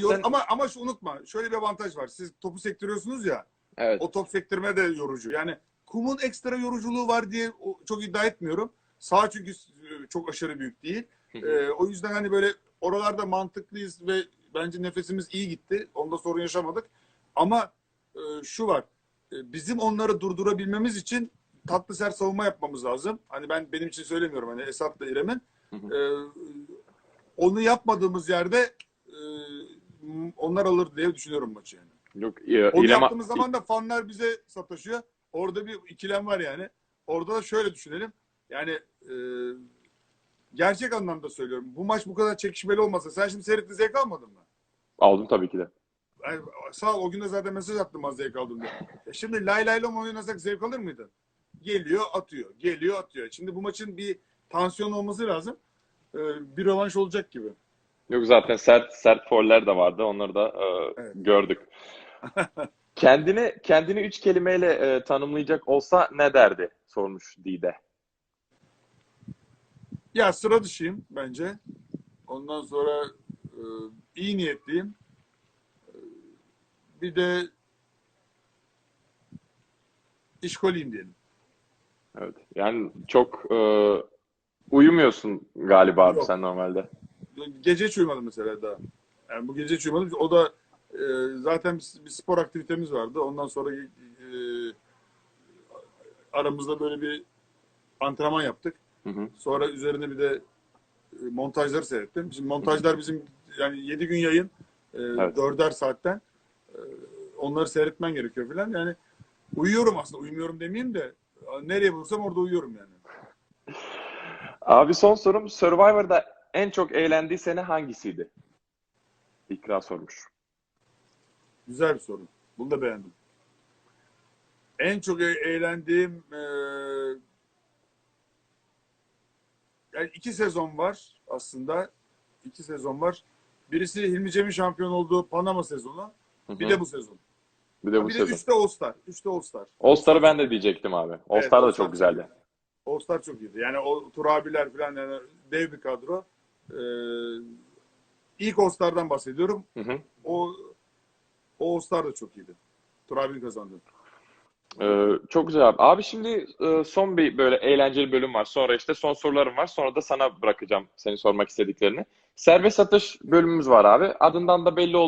Yor- ama ama şu unutma. Şöyle bir avantaj var. Siz topu sektiriyorsunuz ya. Evet. O top sektirme de yorucu. Yani kumun ekstra yoruculuğu var diye çok iddia etmiyorum. Sağ çünkü e, çok aşırı büyük değil. Ee, o yüzden hani böyle oralarda mantıklıyız ve bence nefesimiz iyi gitti. Onda sorun yaşamadık. Ama e, şu var. E, bizim onları durdurabilmemiz için tatlı sert savunma yapmamız lazım. Hani ben benim için söylemiyorum. Hani Esat'la İrem'in. E, onu yapmadığımız yerde onlar alır diye düşünüyorum maçı yani. Yok, e, Onu İrem- yaptığımız zaman da fanlar bize sataşıyor. Orada bir ikilem var yani. Orada da şöyle düşünelim. Yani e, gerçek anlamda söylüyorum. Bu maç bu kadar çekişmeli olmasa sen şimdi seyretti zevk almadın mı? aldım tabii ki de. Yani, sağ ol o gün de zaten mesaj attım az zevk aldım diye. E şimdi lay lay lom oynasak zevk alır mıydın? Geliyor atıyor. Geliyor atıyor. Şimdi bu maçın bir tansiyon olması lazım. E, bir rövanş olacak gibi. Yok zaten sert sert foller de vardı. Onları da e, Evet. gördük. kendini kendini üç kelimeyle e, tanımlayacak olsa ne derdi? Sormuş Dide. Ya sıra dışıyım bence. Ondan sonra e, iyi niyetliyim. Bir de işkoliyim diyelim. Evet. Yani çok e, uyumuyorsun galiba abi Yok. sen normalde. Gece hiç uyumadım mesela daha. Yani bu gece hiç uyumadım. O da e, zaten bir, spor aktivitemiz vardı. Ondan sonra e, aramızda böyle bir antrenman yaptık. Hı hı. Sonra üzerine bir de e, montajları seyrettim. Şimdi montajlar bizim yani 7 gün yayın. E, Evet. Dörder saatten. E, onları seyretmen gerekiyor falan. Yani uyuyorum aslında. Uyumuyorum demeyeyim de nereye bulursam orada uyuyorum yani. Abi son sorum Survivor'da en çok eğlendiği sene hangisiydi? İkra sormuş. Güzel bir soru. Bunu da beğendim. En çok e- eğlendiğim e, yani iki sezon var aslında. İki sezon var. Birisi Hilmi Cem'in şampiyon olduğu Panama sezonu. Hı Bir de bu sezon. bir de bu bir de sezon. üçte All Star. Üçte All Star. All Star'ı ben de diyecektim abi. All Evet, Star da All çok güzeldi. All Star çok iyiydi. Yani o Tur abiler falan yani dev bir kadro. Ee, ilk All Star'dan bahsediyorum. Hı hı. O, o All Star da çok iyiydi. Tur abinin kazandı. Ee, çok güzel abi. Abi şimdi e, son bir böyle eğlenceli bölüm var. Sonra işte son sorularım var. Sonra da sana bırakacağım senin sormak istediklerini. Serbest atış bölümümüz var abi. Adından da belli oldu.